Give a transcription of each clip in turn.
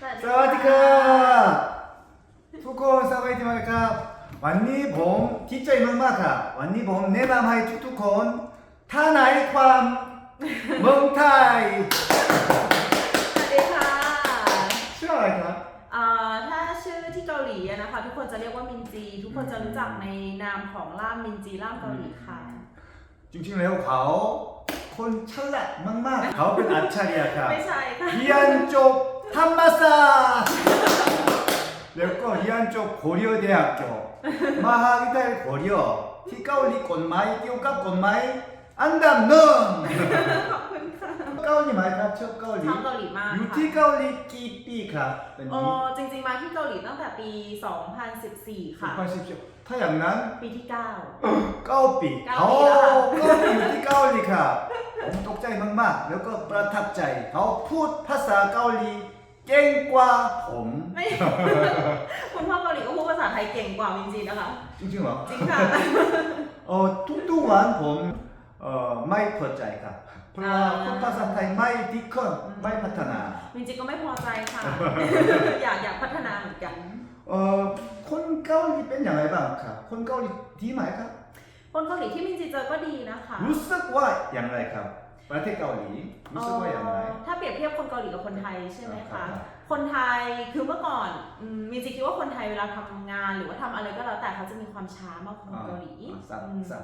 สวัสดีครับทุกคนสวัสดีครับวันนี้ผมดีใจมากๆครับวันนี้ผมแนะนำให้ทุกๆคนท่าไหนความเมืองไทยสวัสดีค่ะชื่ออะไรครับอ่าถ้าชื่อที่เกาหลีอะนะคะ ทุกคนจะเรียกว่ามินจี ทุกคนจะรู้จักในนามของล่ามมินจีล่ามเกาหลีค่ะจริงๆแล้วเขาคนฉลาดมากๆ เขาเป็นอัจฉริยะครับไม่ใช่ค่ะ เรียนจบ ธรรมศาสตร์แล้วก็เรียนจบโคเรีย대학교มหาวิทยาลัยโคเรียที่เกาหลีกฎหมายเกี่ยวกับกฎหมายอันดับหนึ่ง ขอบคุณค่ะ เกาหลีไหมครับชอบเกาหลี ชอบเกาหลีมาก อยู่ ค่ะ ที่เกาหลีกี่ปีครับเป็น อ๋อ นี้ จริงๆมาที่เกาหลีตั้งแต่ปี 2014 ค่ะ พันสิบถ้าอย่างนั้น ปีที่ 9 เก้าปี เก้า โอ้ ปีแล้วค่ะ เก้าปีอยู่ที่เกาหลีครับผมตกใจมากๆ แล้วก็ประทับใจ เขาพูดภาษาเกาหลี เก่งกว่าผม ไม่ คุณพ่อเกาหลีก็พูดภาษาไทยเก่งกว่ามินจีนะคะ จริงๆเหรอจริงค่ะ เออทุกๆวันผมเอ่อไม่พอใจครับเพราะว่าอ่าคนภาษาไทยไม่ดีขึ้นไม่พัฒนามินจีก็ไม่พอใจค่ะ อยากอยากพัฒนาเหมือนกัน เอ่อคนเกาหลีเป็นอย่างไรบ้างครับคนเกาหลีดีไหมครับ คนเกาหลีที่มินจีเจอก็ดีนะคะ รู้สึกว่าอย่างไรครับ ประเทศเกาหลีรู้สึกว่าอย่างไร ถ้าเปรียบเทียบคนเกาหลีกับคนไทยใช่ไหมคะ คนไทยคือเมื่อก่อนมีจิคิดว่าคนไทยเวลาทำงานหรือว่าทำอะไรก็แล้วแต่เขาจะมีความช้ามากกว่าคนเกาหลีส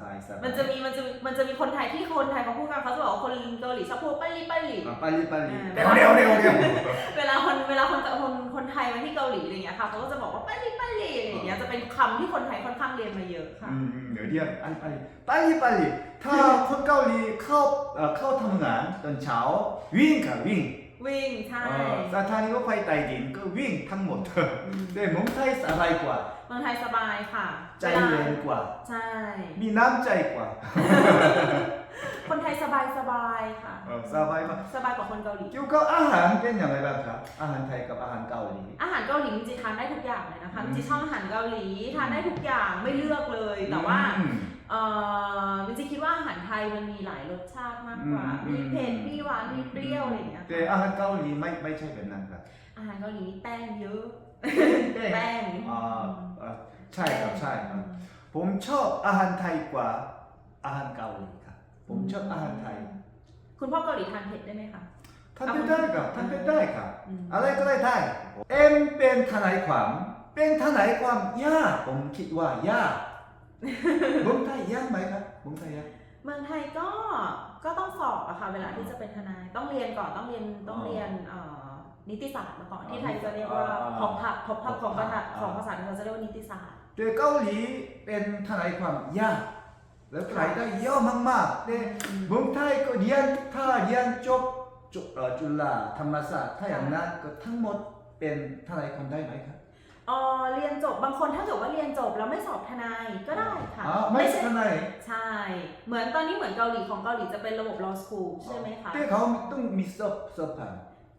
บายสบายมันจะมีมันจะมันจะมีคนไทยที่คนไทยเขาพูดกันเขาจะบอกว่าคนเกาหลีชอบพูดปลี่ปลี่ปลี่ปลีเร็วเร็วเร็วเวลาคนเวลาคนคนคนไทยมาที่เกาหลีอะไรเงี้ยค่ะเขาก็จะบอกว่าปลี่ปลีอะไรเงี้ยจะเป็นคำที่คนไทยค่อนข้างเรียนมาเยอะค่ะเดี๋ยวเทียบปั้นลี่ปลีปลี ถ้าคนเกาหลีเข้าเอ่อเข้าทำงานตอนเช้าวิ่งค่ะวิ่งวิ่งใช่เอ่อสถานีรถไฟใต้ดินก็วิ่งทั้งหมดมแต่เมืองไทยสบายกว่า เมืองไทยสบายค่ะใจวลาเย็นกว่า ใช่ มีน้ำใจกว่าคนไทยสบายสบายค่ะ เออสบายมากสบายกว่าคนเกาหลี เกี่ยวกับอาหารเป็นอย่างไรบ้างครับอาหารไทยกับอาหารเกาหลี อาหารเกาหลีจริงๆทานได้ทุกอย่างเลยนะคะอืจม ริงๆชอบอาหารเกาหลีทานได้ทุกอย่างไม่เลือกเลย แต่ว่า อืม เอ่อจริงๆคิดว่าอาหารไทยมันมีหลายรสชาติมากกว่า อืมมีเผ็ดมีหวาน มีเปรี้ยวอะไรอย่างเงี้ยแต่อาหารเกาหลีไม่ไม่ใช่แบบนั้นครับอาหารเกาหลีมีแป้งเยอะ แป้งแป้งอ่าเอ่อใช่ครับใช่ครับอืมผมชอบอาหารไทยกว่าอาหารเกาหลีครับ ผมชอบอาหารไทยคุณพ่อเกาหลีทานเผ็ดได้ไหมคะ ทานเป็นได้ครับทานเป็นได้ครับอืมอะไรก็ได้ได้เอ็มเป็นทนายความ เป็นทนายความยากผมคิดว่ายาก เมืองไทยยากไหมครับเมืองไทยยาก เมืองไทยก็ก็ต้องสอบอะค่ะเวลาที่จะเป็นทนายต้องเรียนก่อนต้องเรียนต้องเรียนเอ่อนิติศาสตร์มาก่อนที่ไทยจะเรียกว่าอ่าของผักของผักของภาษาอ่า ของภาษาไทยเราจะเรียกว่านิติศาสตร์ แต่เกาหลีเป็นทนายความยากแล้วรายได้เยอะมากๆแต่เมืองไทยก็เรียนถ้าเรียนจบจบเอ่อจุฬาธรรมศาสตร์ถ้าอย่างนั้นก็ทั้งหมดเป็นทนายความได้ไหมครับ เออเรียนจบบางคนถ้าเกิดว่าเรียนจบแล้วไม่สอบทนายก็ได้ค่ะอ๋อไม่ใช่ทนายใช่ เหมือนตอนนี้เหมือนเกาหลีของเกาหลีจะเป็นระบบ law school ใช่ไหมคะแต่เขาต้องมีสอบสอบผ่าน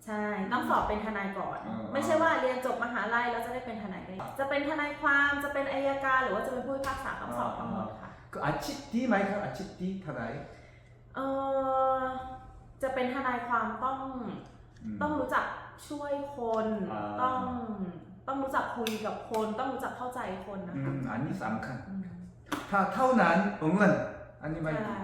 ใช่ต้องสอบเป็นทนายก่อนอ่าไม่ใช่ว่าเรียนจบมหาลัยแล้วจะได้เป็นทนายได้จะเป็นทนายความจะเป็นอายการหรือว่าจะเป็นผู้พิพากษาต้องสอบทั้งหมดค่ะก็อาชีพดีไหมครับอาชีพดีทนายเออจะเป็นทนายความต้องมต้องรู้จักช่วยคนอ่าต้อง ต้องรู้จักคุยกับคน ต้องรู้จักเข้าใจคนนะอืคะมอันนี้สำคัญ อืมถ้าเท่านั้นเงิน อันนี้ไม่ดีใช่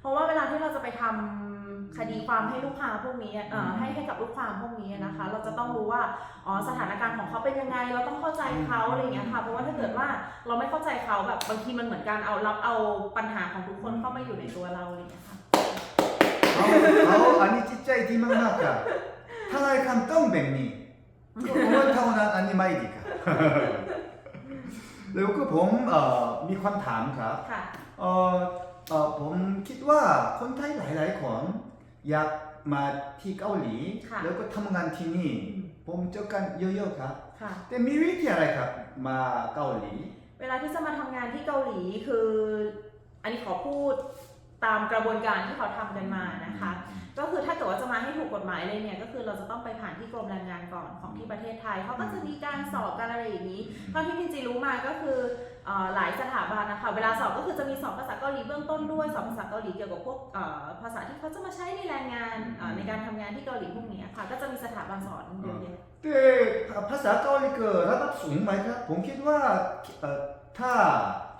เพราะว่าเวลาที่เราจะไปทำคดีความให้ลูกความพวกนี้เอ่ออืมให้ให้กับลูกความพวกนี้นะคะ เราจะต้องรู้ว่าอ๋อสถานการณ์ของเขาเป็นยังไง เราต้องเข้าใจเขาอะไรอย่างเงี้ยค่ะเพราะว่าถ้าเกิดว่าเราไม่เข้าใจเขาแบบบางทีมันเหมือนการเอารับเอาปัญหาของทุกคนเข้ามาอยู่ในตัวเราอะไรอย่างเงี้ยค่ะ เขาเขาอันนี้จิตใจดีมากๆครับทนายความต้องแบบนี้ ก็เงินเท่านั้นอันนี้ไม่ดีครับแล้วก็ผมเอ่อมีความถามครับค่ะเอ่อเอ่อผมคิดว่าคนไทยหลายๆคนอยากมาที่เกาหลีค่ะแล้วก็ทำงานที่นี่ผมเจอกันเยอะๆครับค่ะแต่มีวิธีอะไรครับมาเกาหลีเวลาที่จะมาทำงานที่เกาหลีคือ อันนี้ขอพูด ตามกระบวนการที่เขาทำกันมานะคะ ก็คือถ้าเกิดว่าจะมาให้ถูกกฎหมายเลยเนี่ยก็คือเราจะต้องไปผ่านที่กรมแรงงานก่อนของที่ประเทศไทยเขาก็จะมีการสอบกันอะไรอย่างนี้เท่าที่พินจีรู้มาก็คือเอ่อหลายสถาบันนะคะเวลาสอบก็คือจะมีสอบภาษาเกาหลีเบื้องต้นด้วยสอบภาษาเกาหลีเกี่ยวกับพวกเอ่อภาษาที่เขาจะมาใช้ในแรงงานเอ่อในการทำงานที่เกาหลีพวกนี้ค่ะก็จะมีสถาบันสอนเยอะแยะแต่ภาษาเกาหลีก็ระดับสูงไหมครับผมคิดว่าเอ่อ ถ้า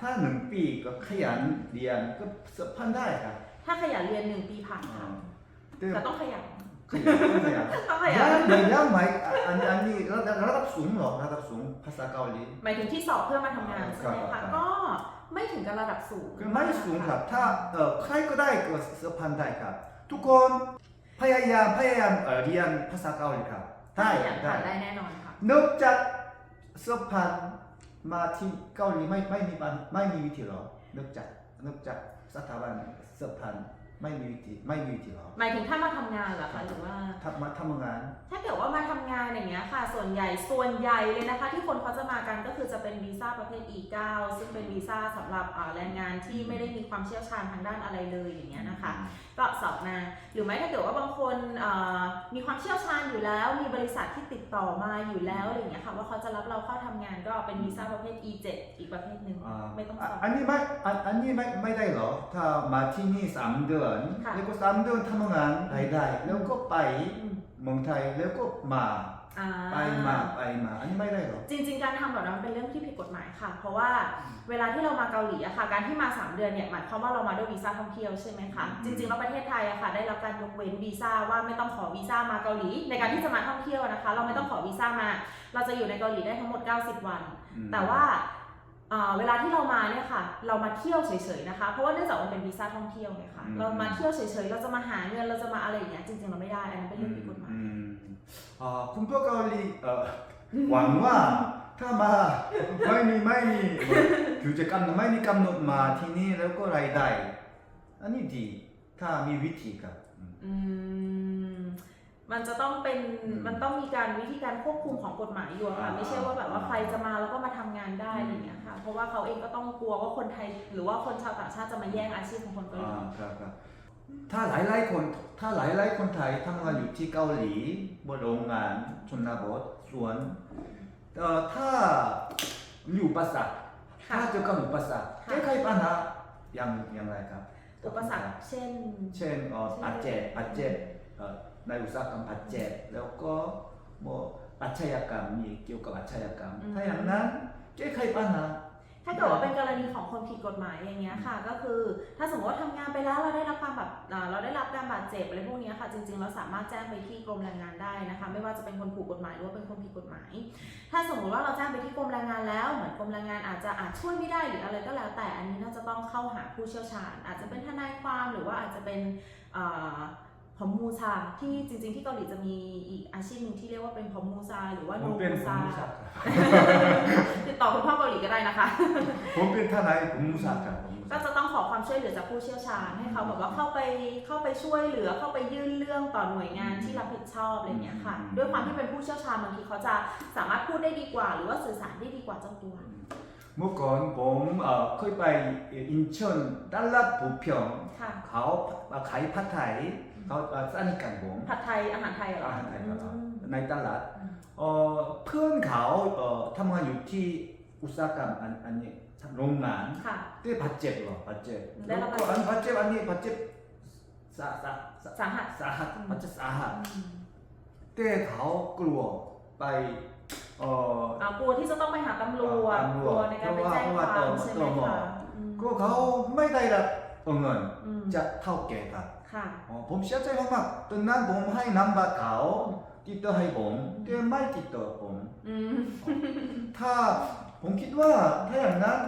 ถ้าหนึ่งปีก็ขยันเรียนก็สอบผ่านได้ครับถ้าขยันเรียนหนึ่งปีผ่านค่ะแต่แต่ต้องขยัน ขยันขยันต้องขยัยานกไหมยากไหมอันอันนี้ระดับระดับสูงเหรอระดับสูงภาษาเกาหลี หมายถึงที่สอบเพื่อมาทำงานใช่ไหมครัคะบก็ไม่ถึงกับระดับสูงคือไม่สูงครับ ถ้าเอ่อใครก็ได้ก็สอบผ่านได้ครับ ทุกคนพยายามพยายามเอ่อเรียนภาษาเกาหลีครับถ้าได้ขยันได้ผ่านได้แน่นอนค่ะนอกจากสอบผ่าน มาที่เกาหลีไม่ไม่มีปัญไม่มีวิธีหรอนอกจากนอกจากสถาบันสอบผ่าน ไม่มีวิธีไม่มีวิธีหรอหมายถึงถ้ามาทำงานเหรอคะหรือว่าทำมาทำงาน ถ้าเกิดว่ามาทำงานอย่างเงี้ยค่ะ ส่วนใหญ่ส่วนใหญ่เลยนะคะ ที่คนเขาจะมากันก็คือจะเป็นวีซ่าประเภท E9 ซึ่งเป็นวีซ่าสำหรับอ่าแรงงานที่ไม่ได้มีความเชี่ยวชาญทางด้านอะไรเลยอย่างเงี้ยนะคะ ก็สอบมาหรือไม่ถ้าเกิดว่าบางคนเอ่อมีความเชี่ยวชาญอยู่แล้ว มีบริษัทที่ติดต่อมาอยู่แล้วอะไรอย่างเงี้ยค่ะว่าเขาจะรับเราเข้าทำงานก็เป็นวีซ่าประเภท E7 อีกประเภทหนึ่งอ่าไม่ต้องสอบ อันนี้ไม่อันอันนี้ไม่ไม่ได้หรอ ถ้ามาที่นี่สามเดือนค่ะแล้วก็สามเดือนทำงานได้ได้แล้วก็ไปอืม เมืองไทยแล้วก็มาอ่า ไปมาไปมาอันนี้ไม่ได้หรอ จริงๆ การทำแบบนั้นเป็นเรื่องที่ผิดกฎหมายค่ะ เพราะว่าเวลาที่เรามาเกาหลีอะค่ะ การที่มา 3 เดือนเนี่ยหมายความว่าเรามาด้วยวีซ่าท่องเที่ยวใช่ไหมคะ อืมจริงๆ แล้วประเทศไทยอะค่ะ ได้รับการยกเว้นวีซ่าว่าไม่ต้องขอวีซ่ามาเกาหลี ในการที่จะมาท่องเที่ยวนะคะ เราไม่ต้องขอวีซ่ามา เราจะอยู่ในเกาหลีได้ทั้งหมด 90 วัน อืมแต่ว่า เอ่อเวลาที่เรามาเนี่ยค่ะ เรามาเที่ยวเฉยๆนะคะ เพราะว่าเนื่องจากมันเป็นวีซ่าท่องเที่ยวไงคะอืมเรามาเที่ยวเฉยๆ เราจะมาหาเงิน เราจะมาอะไรอย่างเงี้ย จริงๆ เราไม่ได้ อันนั้นเป็นเรื่องผิดกฎหมายอืมอ่าคุณพ่อเกาหลีเอ่อหวังว่าถ้ามาไม่มีไม่มีกิจกรรมไม่มีกำหนดมาที่นี่แล้วก็รายได้ อันนี้ดี ถ้ามีวิธีครับอืมอื มมันจะต้องเป็นอืมมันต้องมีการวิธีการควบคุมของกฎหมายอยู่อะค่ะ อ่า ไม่ใช่ว่าแบบว่าใครจะมาแล้วก็มาทำงานได้อะไรอย่างเงี้ยค่ะ เพราะว่าเขาเองก็ต้องกลัวว่าคนไทย หรือว่าคนชาวต่างชาติจะมาแย่งอาชีพของคนเกาหลี อ่าครับครับถ้าหลายหลายๆคนถ้าหลายหลายๆคนไทยทำงานอยู่ที่เกาหลีบนโรงงานชนบทสวนเอ่อถ้ามีอุปสรรคค่ะถ้าเจอกับอุปสรรคค่ะ แก้ไขปัญหาอย่างอย่างไรครับอุปสรรคเช่น เช่นเอ่อเช่น บาดเจ็บบาดเจ็บเอ่อ ในอุตสาหกรรมบาดเจ็บแล้วก็โมอาชญากรรมมีเกี่ยวกับอาชญากรรม อืม ถ้าอย่างนั้นแก้ไขปัญหา ถ้าเกิดว่าเป็นกรณีของคนผิดกฎหมายอย่างเงี้ยค่ะ ก็คือถ้าสมมติว่าทำงานไปแล้วเราได้รับความแบบอ่าเราได้รับการบาดเจ็บอะไรพวกเนี้ยค่ะจริงๆเราสามารถแจ้งไปที่กรมแรงงานได้นะคะ ไม่ว่าจะเป็นคนถูกกฎหมายหรือว่าเป็นคนผิดกฎหมาย ถ้าสมมติว่าเราแจ้งไปที่กรมแรงงานแล้วเหมือนกรมแรงงานอาจจะอาจช่วยไม่ได้หรืออะไรก็แล้ว แต่อันนี้น่าจะต้องเข้าหาผู้เชี่ยวชาญ อาจจะเป็นทนายความหรือว่าอาจจะเป็นอ่า พอมมูซาที่จริง ๆ ที่เกาหลีจะมีอีกอาชีพหนึงที่เรียกว่าเป็นพอมมูซาหรือว่าผโนมเป็นมูผมซามุสาครับติดต่อคุณพ่อเกาหลีก็ได้นะคะ ผมเป็นทนายผมมุสาครับผมมุก็สาจะต้องขอความช่วยเหลือจากผู้เชี่ยวชาญให้เขาแบบว่าเข้าไปเข้าไปช่วยเหลือเข้าไปยื่นเรื่องต่อหน่วยงานที่รับผิดชอบอะไรอย่างเงี้ยค่ะ ด้วยความที่เป็นผู้เชี่ยวชาญบางทีเขาจะสามารถพูดได้ดีกว่า หรือว่าสื่อสารได้ดีกว่าเจ้าตัวเมื่อก่อนผมเอ่อเคยไปอินเชอนดัลลัดบุพยองค่ะเขาขายผัดไทย เขาเอ่อสนิทกันผมผัดไทยอาหารไทยเหรออาหารไทยครับอืมในตลาดอืมเอ่อเพื่อนเขาเอ่อทำงานอยู่ที่อุตสาหกรรมอันอันนี้โรงงานค่ะที่บาดเจ็บเหรอบาดเจ็บได้แล้รัวบก็บาดเจ็บอันบาดเจ็บอันนี้บาดเจ็บสาสาสาสาหัสสาหัสอืมบาดเจ็บสาหัสอืมแต่เขากลัวไปเอ่ออ่ากลัวที่จะต้องไปหาตำรวจตำรวจกลัวในการไปแจ้งเพราะคว่าวามเพราะว่าใช่ไหมตมคะอืมก็เขาไม่ได้รับเงินอืมจากเท่าแก่ครับ ค่ะอ๋อผมเสียใจมากๆตอนนั้นผมให้นัมเบอร์เขาติดต่อให้ผมแต่ไม่ติดต่อผมอืมถ้าผมคิดว่าถ้าอย่างนั้น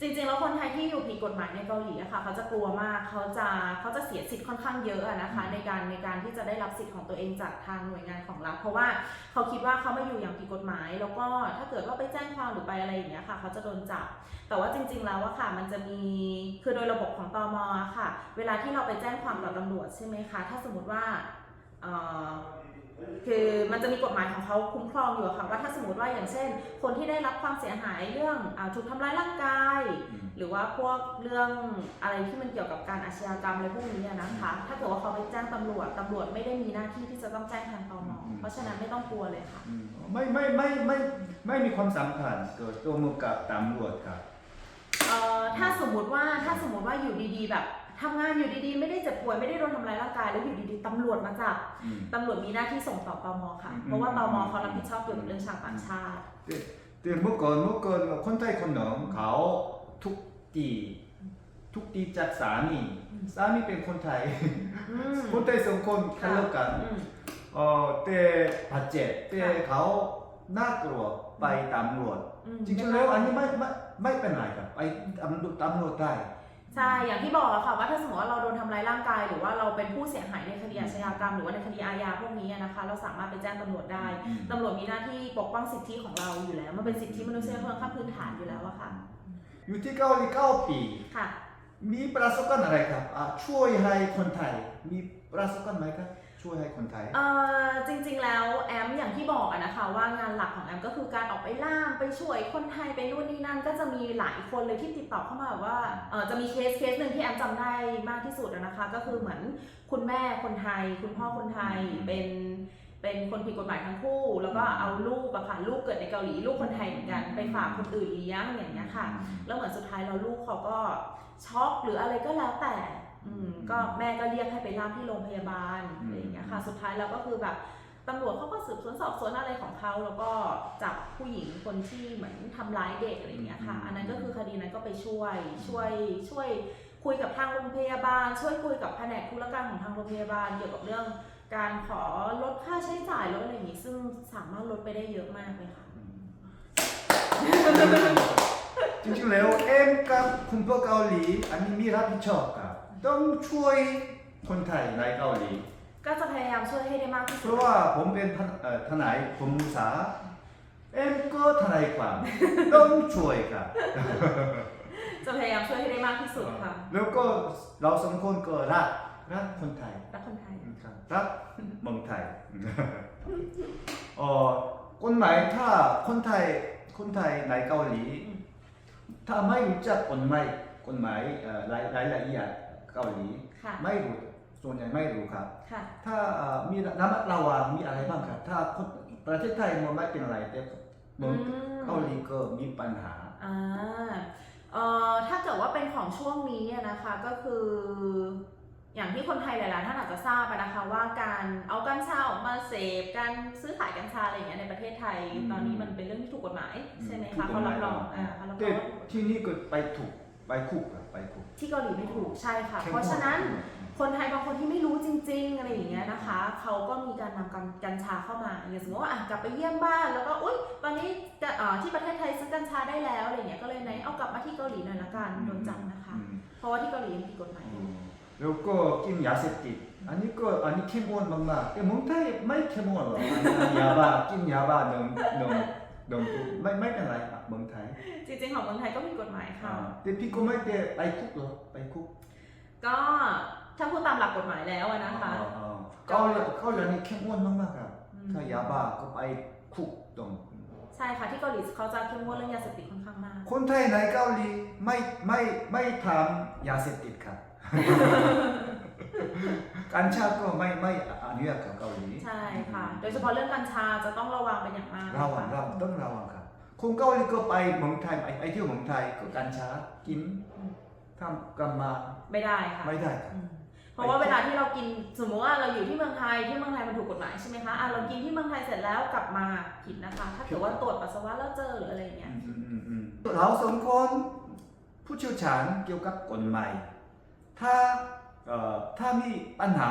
จริงๆ แล้วคนไทยที่อยู่ผิดกฎหมายในเกาหลีอะค่ะเขาจะกลัวมากเขาจะเขาจะเสียสิทธิ์ค่อนข้างเยอะอะนะคะ ในการในการที่จะได้รับสิทธิ์ของตัวเองจากทางหน่วยงานของรัฐเพราะว่าเขาคิดว่าเขามาอยู่อย่างผิดกฎหมาย แล้วก็ถ้าเกิดว่าไปแจ้งความหรือไปอะไรอย่างเงี้ยค่ะเขาจะโดนจับ แต่ว่าจริง ๆ แล้วอะค่ะมันจะมีคือโดยระบบของตมอะค่ะ เวลาที่เราไปแจ้งความกับตำรวจใช่ไหมคะถ้าสมมติว่าเอ่อ คือมันจะมีกฎหมายของเขาคุ้มครองอยู่อะค่ะว่าถ้าสมมติว่าอย่างเช่น คนที่ได้รับความเสียหายเรื่องอาถูกทำร้ายร่างกาย หรือว่าพวกเรื่องอะไรที่มันเกี่ยวกับการอาชญากรรมอะไรพวกนี้อะนะคะ ถ้าเกิดว่าเขาไปแจ้งตำรวจตำรวจไม่ได้มีหน้าที่ที่จะต้องแจ้งทางตมอืมเพราะฉะนั้นไม่ต้องกลัวเลยค่ะอืมไม่ไม่ไม่ไม่ไม่มีความสัมพันธ์กับตัวมือกับตำรวจครับเอ่อถ้าสมมติว่าถ้าสมมติว่าอยู่ดีๆแบบ ทำงานอยู่ดีๆ ไม่ได้เจ็บป่วยไม่ได้โดนทำร้ายร่างกายแล้วอยู่ดีๆตำรวจมาจับอืม ตำรวจมีหน้าที่ส่งต่อตมค่ะ อืม เพราะว่าตมเขารับผิดชอบเกี่ยวกับเรื่องชาวต่างชาติ แต่เมื่อก่อนเมื่อก่อนคนไทยคนหนึ่งเขาทุกตีทุกตีจากสามีอืม สามีเป็นคนไทย อืมคนไทยสองคนทะเลาะกันอืม เออแต่บาดเจ็บแต่ค่ะ เขาน่ากลัวไปตำรวจอืมจริงๆแล้วอันนี้ไม่ไม่ไม่เป็นไรครับไปตำรวจตำรวจได้ ใช่ อย่างที่บอกอะค่ะว่าถ้าสมมติว่าเราโดนทำร้ายร่างกาย หรือว่าเราเป็นผู้เสียหายในคดีอาชญากรรม หรือว่าในคดีอาญาพวกนี้อะนะคะ เราสามารถไปแจ้งตำรวจได้อืมตำรวจมีหน้าที่ปกป้องสิทธิของเราอยู่แล้ว มันเป็นสิทธิมนุษยชนขั้นพื้นฐานอยู่แล้วอะค่ะ อยู่ที่เกาหลีเก้าปี ค่ะ มีประสบการณ์อะไรครับอะช่วยให้คนไทยมีประสบการณ์ไหมครับ ช่วยให้คนไทย เอ่อจริงๆแล้วแอมอย่างที่บอกอะนะคะว่างานหลักของแอมก็คือการออกไปล่ามไปช่วยคนไทยไปนู่นนี่นั่น ก็จะมีหลายคนเลยที่ติดต่อเข้ามาแบบว่าเออจะมีเคสเคสหนึ่งที่แอมจำได้มากที่สุดอะนะคะ ก็คือเหมือนคุณแม่คนไทย คุณพ่อคนไทยเป็นเป็นคนผิดกฎหมายทั้งคู่ แล้วก็เอาลูกอะค่ะลูกเกิดในเกาหลีลูกคนไทยเหมือนกันไปฝากคนอื่นเลี้ยงอย่างเงี้ยค่ะ แล้วเหมือนสุดท้ายเราลูกเขาก็ช็อกหรืออะไรก็แล้วแต่ อืมก็แม่ก็เรียกให้ไปล่ามที่โรงพยาบาลอืมอะไรอย่างเงี้ยค่ะสุดท้ายแล้วก็คือแบบตำรวจเขาก็สืบสวนสอบสวนอะไรของเขาแล้วก็จับผู้หญิงคนที่เหมือนทำร้ายเด็กอะไรอย่างเงี้ยค่ะ อันนั้นก็คือคดีนั้นก็ไปช่วย ช่วยช่วยคุยกับทางโรงพยาบาล ช่วยคุยกับแผนกธุรการของทางโรงพยาบาลเกี่ยวกับเรื่อง การขอลดค่าใช้จ่ายลดอะไรอย่างงี้ซึ่งสามารถลดไปได้เยอะมากเลยค่ะ จริงๆแล้วเอ็มกับคุณพ่อเกาหลีอันนี้มีรับผิดชอบครับต้องช่วยคนไทยในเกาหลี ก็จะพยายามช่วยให้ได้มากที่เพสุดราะว่าผมเป็นทนเอ่อทนายผมมุสาเอ็มก็ทนายความ ต้องช่วยครับจะพยายามช่วยให้ได้มากที่สุดค่ะแล้วก็เราสองคนก็รักรักคนไทย รักคนไทย ครับรักเมืองไทย เอ่อกฎหมายถ้าคนไทยคนไทยในเกาหลีอืม ถ้าไม่รู้จักกฎหมายกฎหมายเอ่อรายรายละเอียดเกาหลีค่ะ ไม่รู้ส่วนใหญ่ไม่รู้ครับ ค่ะ ถ้าเอ่อมีระมัดระวังมีอะไรบ้างครับ ถ้าคนประเทศไทยมันไม่เป็นอะไรแต่เมืองอืม เกาหลีก็มีปัญหา อ่าเอ่อถ้าเกิดว่าเป็นของช่วงนี้อะนะคะก็คือ อย่างที่คนไทยหลายๆท่านอาจจะทราบอะนะคะว่าการเอากัญชาออกมาเสพการซื้อขายกัญชาอะไรอย่างเงี้ยในประเทศไทยอืมตอนนี้มันเป็นเรื่องที่ถูกกฎหมายอืมใช่ไหมถูกคะกฎเขาหรัมายบรองอ่าเขารับรแต่องว่าที่นี่ก็ไปถูกไปคุกครับไปคุก ที่เกาหลีไม่ถูกใช่ค่ะเพราะฉะนั้นคนไทยบางคนที่ไม่รู้จริง ๆ อะไรอย่างเงี้ยนะคะเขาก็มีการนำกัญกัญชาเข้ามาอย่างสมมติว่าอะกลับไปเยี่ยมบ้านแล้วก็อุ๊ยตอนนี้จะเอ่อที่ประเทศไทยซื้อกัญชาได้แล้วอะไรอย่างเงี้ยก็เลยไหนเอากลับมาที่เกาหลีหน่อยละกันโดนจับนะคะ อืมเพราะว่าที่เกาหลียังผิดกฎหมายอยู่ แล้วก็กินยาเสพติดอันนี้ก็อันนี้เข้มข้นมากๆแต่เมืองไทยไม่เข้มข้นหรอกอันนี้ยาบ้ากินยาบ้านมนมนมไม่ไม่เป็นไรครับเมืองไทย จริงๆของเมืองไทยก็มีกฎหมายค่ะอ่าแต่พี่ก็ไม่ได้ไปคุกหรอกไปคุก ก็ถ้าพูดตามหลักกฎหมายแล้วอะนะคะอ่าอ่าเกาหลีเกาหลีนี่เข้มข้นมากๆครับอืมถ้ายาบ้าก็ไปคุกตรงใช่ค่ะที่เกาหลีเขาจะเข้มงวดเรื่องยาเสพติดค่อนข้างมากคนไทยในเกาหลีไม่ไม่ไม่ทำยาเสพติดครับ กัญชาก็ไม่ไม่อนุญาตกับเกาหลีใช่ค่ะ โดยเฉพาะเรื่องกัญชาจะต้องระวังเป็นอย่างมากระวังระวังต้องระวังครับคนเกาหลีก็ไปเมืองไทยไปไปเที่ยวเมืองไทยก็กัญชากินทำกรรมาไม่ได้ค่ะไม่ได้ครับอืมเพราะว่าเวลาที่เรากินสมมติว่าเราอยู่ที่เมืองไทยที่เมืองไทยมันถูกกฎหมายใช่ไหมคะอะเรากินที่เมืองไทยเสร็จแล้วกลับมาผิดนะคะ ถ้าเกิดว่าตรวจปัสสาวะแล้วเจอหรืออะไรอย่างเงี้ยอืมอืมอืมเราสองคนผู้เชี่ยวชาญเกี่ยวกับกฎหมาย ถ้าเอ่อถ้ามีปัญหา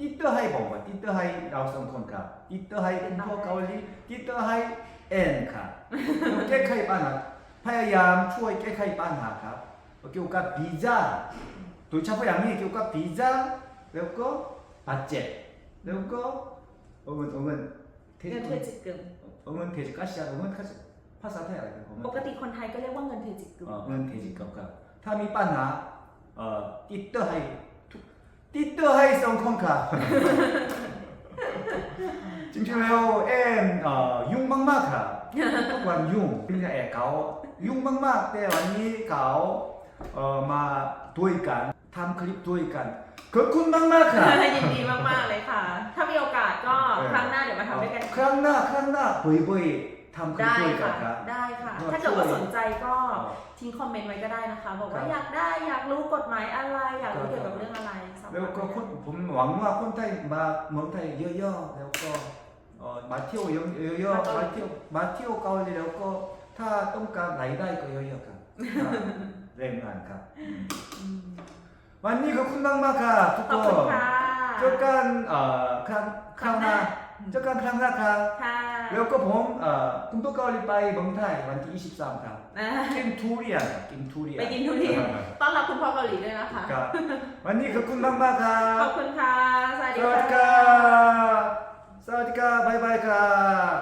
ติดต่อให้ผมว่าติดต่อให้เราสองคนครับติดต่อให้คุณพ่อเกาหลีติดต่อให้เอ็นครับแก้ไขปัญหาพยายามช่วยแก้ไขปัญหาครับเกี่ยวกับวีซ่าโดยเฉพาะอย่างนี้เกี่ยวกับวีซ่าแล้วก็บัตเจ็ตแล้วก็เงินเงินเทเงินเทจิกกึมเงินเทจิกัสชาเงินคัสภาษาไทยอะไรกันผมปกติคนไทยก็เรียกว่าเงินเทจิกกึมเอ่อเงินเทจิกับกับถ้ามีปัญหา เอ่อติดต่อให้ทุกติดต่อให้สองคนครับจริงๆแล้วเอ็มเอ่อยุ่งมากๆครับทุกวันยุ่งเป็นไงเขายุ่งมากๆแต่วันนี้เขาเอ่อมาด้วยกันทำคลิปด้วยกันขอบคุณมากๆครับยินดีมาก ๆ เลยค่ะ ถ้ามีโอกาสก็เออครั้งหน้าเดี๋ยวมาทำด้วยกัน ครั้งหน้าครั้งหน้าบ่อยๆ ทำคลิปได้ด้วยกัค่ะนครับ ได้ค่ะก็ถ้าเกิดว่าช่วยสนใจก็ทิ้งคอมเมนต์ไว้ก็ได้นะคะ บอกว่าครับอยากได้อยากรู้กฎหมายอะไร อยากรู้ครับเกี่ยวกับ เรื่องอะไรสามารถแล้วก็คนผมหวังว่าคนไทยมาเมืองไทยเยอะๆแล้วก็เอ่อมาเที่ยวเยอะๆมาเที่ยวมาเที่ยวเกาหลีแล้วก็ถ้าต้องการรายได้ก็เยอะๆครับครับแรงงานครับอืมวันนี้ขอบคุณมากๆครับทุกขอบคคุณนค่ะ เจอกันเอ่อครั้งครั้งหน้าเจอกันครั้งหน้าครับ ค่ะ แล้วก็ผมเอ่อคุณตัวเกาหลีไปเมืองไทยวันที่ 23 ครับ อ่ากินทุเรียนครับกินทุเรียนไปกินทุเรียนต้อนรับคุณพ่อเกาหลีด้วยนะคะ ครับ วันนี้ขอบคุณมากๆครัขบอบคุณค่ะ สวัสสดีวัสดีคค่ะ รับสวัสดีครับบ๊ายบายครับ